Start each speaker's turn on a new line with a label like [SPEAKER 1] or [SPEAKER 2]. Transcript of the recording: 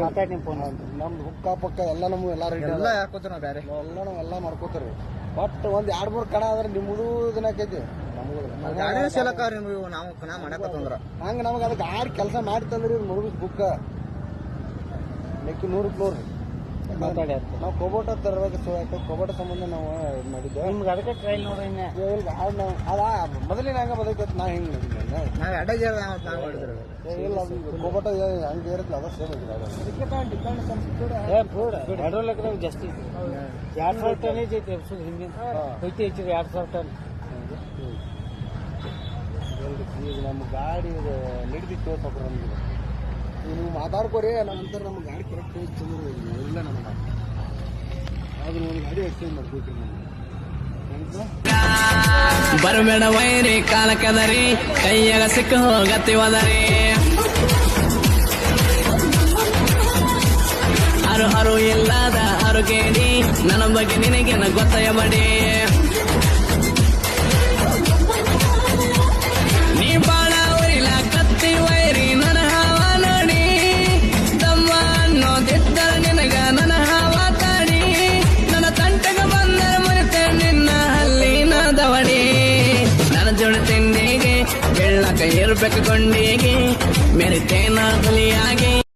[SPEAKER 1] ಮಾತಾಡಿ ನಿಮ್ಮ ಫೋನ್
[SPEAKER 2] ನಮ್ದು ಹುಕ್ಕ ಪಕ್ಕ ಎಲ್ಲ ನಮ್ಮ ಎಲ್ಲ ರೆಡಿ
[SPEAKER 3] ಎಲ್ಲ ಹಾಕೋತೀವಿ ನಾವು ಬೇರೆ
[SPEAKER 2] ಎಲ್ಲ ನಾವು ಎಲ್ಲ ಮಾಡ್ಕೋತೀರಿ. ಬಟ್ ಒಂದ್ ಎರಡ್ ಮೂರ್ ಕಣ ಆದ್ರೆ ನಿಮ್ಮದು ಇದನ್ನ ಆಕೈತಿ. ನಮಗೂ
[SPEAKER 3] ಗಾಡಿ ಸೇಲಕ್ಕಾವ್ರಿ ನೀವು ನಾವು ನಾ ಮಾಡಕತ್ತಂದ್ರ
[SPEAKER 2] ಹಂಗ ನಮಗೆ ಅದಕ್ಕೆ ಆರು ಕೆಲಸ ಮಾಡ್ತಂದ್ರಿ ಮುರುಗಿಸ್ ಬುಕ್ಕ ಲೆಕ್ಕ ನೂರು
[SPEAKER 1] ಮಾತಾಡಿ ಅಂತ
[SPEAKER 2] ನಾವು ಕೋಬೋಟ ತರಬೇಕು ಸೊ ಆಯ್ತು ಕೊಬೋಟ ಸಂಬಂಧ ನಾವು ಇದ್ ಮಾಡಿದ್ದೆ.
[SPEAKER 1] ನಿಮ್ಗೆ ಅದಕ್ಕೆ ಟ್ರೈಲ್ ನೋಡ್ರಿ
[SPEAKER 2] ಇಲ್ಲ ನಾವು ಅದ ಮೊದಲಿನ ಹಂಗ ಬದಕೈತಿ ನಾ ಹೆಂಗ್
[SPEAKER 3] ನಾವು ಎಡ ಜೇರ ನಾವು ನಾವು ಮಾಡಿದ್ರು.
[SPEAKER 2] ಇಲ್ಲ ಅದು ಈಗ ಕೊಬೋಟ ಹಂಗೆ ಇರುತ್ತೆ ಅದ. ಸೇಮ್
[SPEAKER 1] ಪೆಟ್ರೋಲ್ ಜಾಸ್ತಿ ಐತಿ ಎರಡ್ ಸಾವಿರ ಟನ್ ಐತಿ ಹಿಂದಿನ ಐತಿ ಐತಿ ಎರಡ್ ಸಾವಿರ ಟನ್.
[SPEAKER 2] ಈಗ ನಮ್ಮ ಗಾಡಿ ಸ್ವಲ್ಪ ನಮ್ಗೆ ನೀವು ಮಾತಾಡ್ಕೋರಿ ನಂತರ ನಮ್ಮ ಗಾಡಿ ಕರೆಕ್ಟ್ ತಂದ್ರೆ ಇಲ್ಲ ನಮಗೆ ಅದು ಒಂದು ಗಾಡಿ ಎಕ್ಸ್ಚೇಂಜ್ ಮಾಡ್ಬೇಕು
[SPEAKER 4] ಬರಬೇಡ ವೈರಿ, ಕಾಲ ಕೆದರಿ, ಕೈಯಾಗ ಸಿಕ್ಕ ಹೋಗತ್ತಿವದರಿ ಹರು ಹರು ಇಲ್ಲದ ಅರುಗೇಡಿ ನನ್ನ ಬಗ್ಗೆ ನಿನಗೇನ ಗೊತ್ತಾಯ ಬೆಳ್ಳಕ ಇರ್ಬೇಕು ಕೊಂಡಿಗೆ ಮೆರಿತೇನ ಹುಲಿಯಾಗಿ